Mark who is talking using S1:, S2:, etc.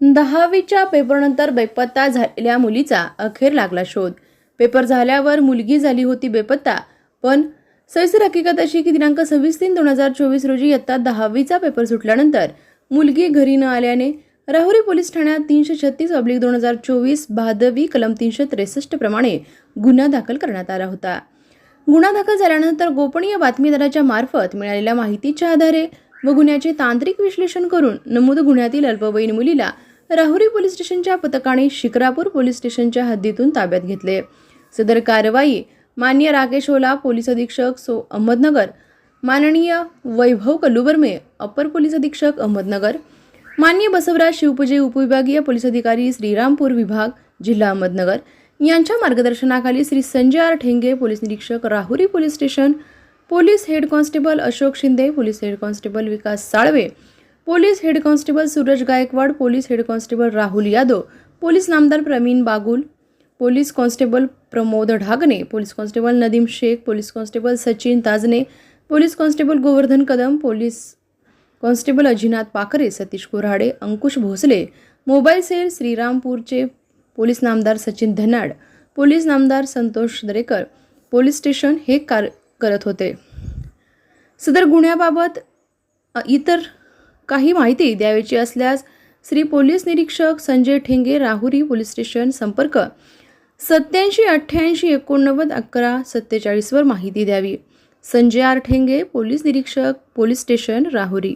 S1: दहावीच्या पेपरनंतर बेपत्ता झालेल्या मुलीचा अखेर लागला शोध. पेपर झाल्यावर मुलगी झाली होती बेपत्ता पण सविस्तर हकीकत अशी की दिनांक सव्वीस तीन दोन हजार चोवीस रोजी इयत्ता दहावीचा पेपर सुटल्यानंतर मुलगी घरी न आल्याने राहुरी पोलीस ठाण्यात तीनशे छत्तीस ऑब्लिक दोन हजार चोवीस भादवी कलम तीनशे त्रेसष्ट प्रमाणे गुन्हा दाखल करण्यात आला होता. गुन्हा दाखल झाल्यानंतर गोपनीय बातमीदाराच्या मार्फत मिळालेल्या माहितीच्या आधारे व गुन्ह्याचे तांत्रिक विश्लेषण करून नमूद गुन्ह्यातील अल्पवयीन मुलीला राहुरी पोलीस स्टेशनच्या पथकाने शिक्रापूर पोलीस स्टेशनच्या हद्दीतून ताब्यात घेतले. सदर कारवाई मान्य राकेश ओला पोलीस अधीक्षक सो अहमदनगर माननीय वैभव कल्लुबर्मे अपर पोलीस अधीक्षक अहमदनगर मान्य बसवराज शिवपूजे उपविभागीय पोलीस अधिकारी श्रीरामपूर विभाग जिल्हा अहमदनगर यांच्या मार्गदर्शनाखाली श्री संजय आर ठेंगे पोलीस निरीक्षक Rahuri police station police head constable Ashok Shinde police head constable Vikas Salve police head constable Suraj Gaikwad police head constable Rahul Yadav police नामदार Pravin Bagul police constable Pramod Dhagane police constable Nadeem Shaikh police constable Sachin Tajane police constable Govardhan Kadam police constable Ajinath Pakhare Satish Kurhade Ankush Bhosale mobile cell श्रीरामपूरचे police नामदार Sachin Dhanad police नामदार Santosh Darekar police station हे कार करत होते. सदर गुन्ह्याबाबत इतर काही माहिती द्यावयाची असल्यास श्री पोलीस निरीक्षक संजय ठेंगे राहुरी पोलीस स्टेशन संपर्क सत्याऐंशी अठ्ठ्याऐंशी एकोणनव्वद अकरा सत्तेचाळीसवर माहिती द्यावी. संजय आर ठेंगे पोलीस निरीक्षक पोलीस स्टेशन राहुरी.